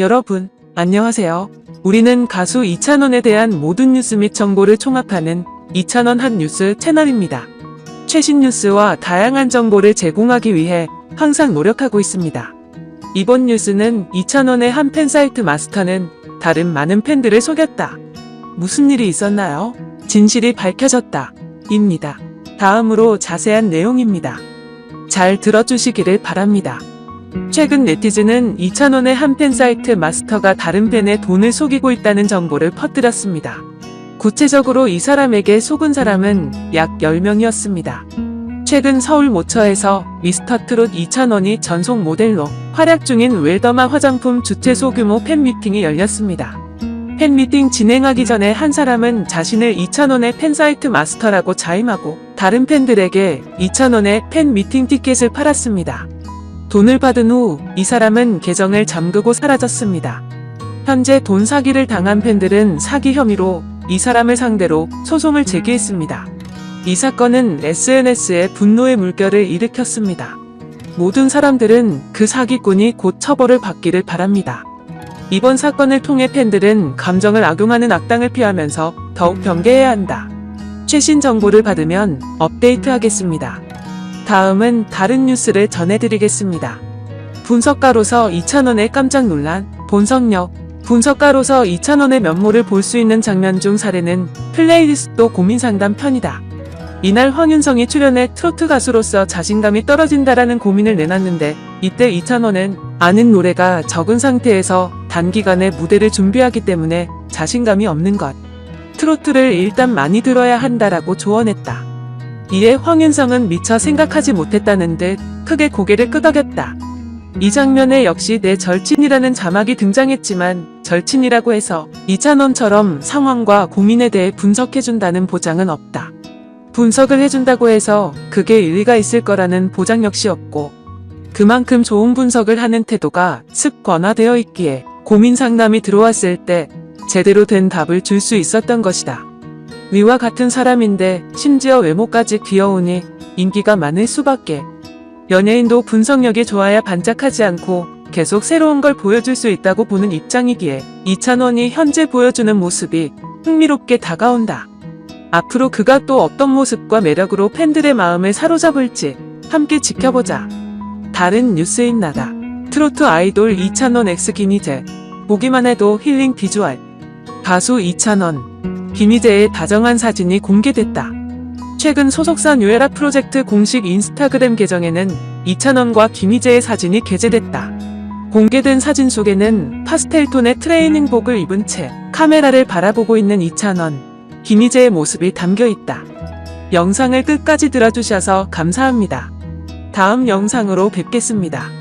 여러분, 안녕하세요. 우리는 가수 이찬원에 대한 모든 뉴스 및 정보를 총합하는 이찬원 한 뉴스 채널입니다. 최신 뉴스와 다양한 정보를 제공하기 위해 항상 노력하고 있습니다. 이번 뉴스는 이찬원의 한 팬사이트 마스터는 다른 많은 팬들을 속였다. 무슨 일이 있었나요? 진실이 밝혀졌다. 입니다. 다음으로 자세한 내용입니다. 잘 들어주시기를 바랍니다. 최근 네티즌은 이찬원의 한 팬 사이트 마스터가 다른 팬의 돈을 속이고 있다는 정보를 퍼뜨렸습니다. 구체적으로 이 사람에게 속은 사람은 약 10명이었습니다. 최근 서울 모처에서 미스터 트롯 이찬원이 전속 모델로 활약 중인 웰더마 화장품 주최 소규모 팬미팅이 열렸습니다. 팬미팅 진행하기 전에 한 사람은 자신을 이찬원의 팬사이트 마스터라고 자임하고 다른 팬들에게 이찬원의 팬미팅 티켓을 팔았습니다. 돈을 받은 후 이 사람은 계정을 잠그고 사라졌습니다. 현재 돈 사기를 당한 팬들은 사기 혐의로 이 사람을 상대로 소송을 제기했습니다. 이 사건은 SNS에 분노의 물결을 일으켰습니다. 모든 사람들은 그 사기꾼이 곧 처벌을 받기를 바랍니다. 이번 사건을 통해 팬들은 감정을 악용하는 악당을 피하면서 더욱 경계해야 한다. 최신 정보를 받으면 업데이트하겠습니다. 다음은 다른 뉴스를 전해드리겠습니다. 분석가로서 2,000원에 깜짝 놀란 본성력 분석가로서 2,000원의 면모를 볼 수 있는 장면 중 사례는 플레이리스트 고민 상담 편이다. 이날 황윤성이 출연해 트로트 가수로서 자신감이 떨어진다라는 고민을 내놨는데 이때 2,000원은 아는 노래가 적은 상태에서 단기간에 무대를 준비하기 때문에 자신감이 없는 것. 트로트를 일단 많이 들어야 한다라고 조언했다. 이에 황윤성은 미처 생각하지 못했다는 듯 크게 고개를 끄덕였다. 이 장면에 역시 내 절친이라는 자막이 등장했지만 절친이라고 해서 이찬원처럼 상황과 고민에 대해 분석해준다는 보장은 없다. 분석을 해준다고 해서 그게 일리가 있을 거라는 보장 역시 없고 그만큼 좋은 분석을 하는 태도가 습관화되어 있기에 고민 상담이 들어왔을 때 제대로 된 답을 줄 수 있었던 것이다. 위와 같은 사람인데 심지어 외모까지 귀여우니 인기가 많을 수밖에. 연예인도 분석력이 좋아야 반짝하지 않고 계속 새로운 걸 보여줄 수 있다고 보는 입장이기에 이찬원이 현재 보여주는 모습이 흥미롭게 다가온다. 앞으로 그가 또 어떤 모습과 매력으로 팬들의 마음을 사로잡을지 함께 지켜보자. 다른 뉴스인 나다. 트로트 아이돌 이찬원 엑스 김희재. 보기만 해도 힐링 비주얼. 가수 이찬원. 김희재의 다정한 사진이 공개됐다. 최근 소속사 뉴에라 프로젝트 공식 인스타그램 계정에는 이찬원과 김희재의 사진이 게재됐다. 공개된 사진 속에는 파스텔톤의 트레이닝복을 입은 채 카메라를 바라보고 있는 이찬원, 김희재의 모습이 담겨 있다. 영상을 끝까지 들어주셔서 감사합니다. 다음 영상으로 뵙겠습니다.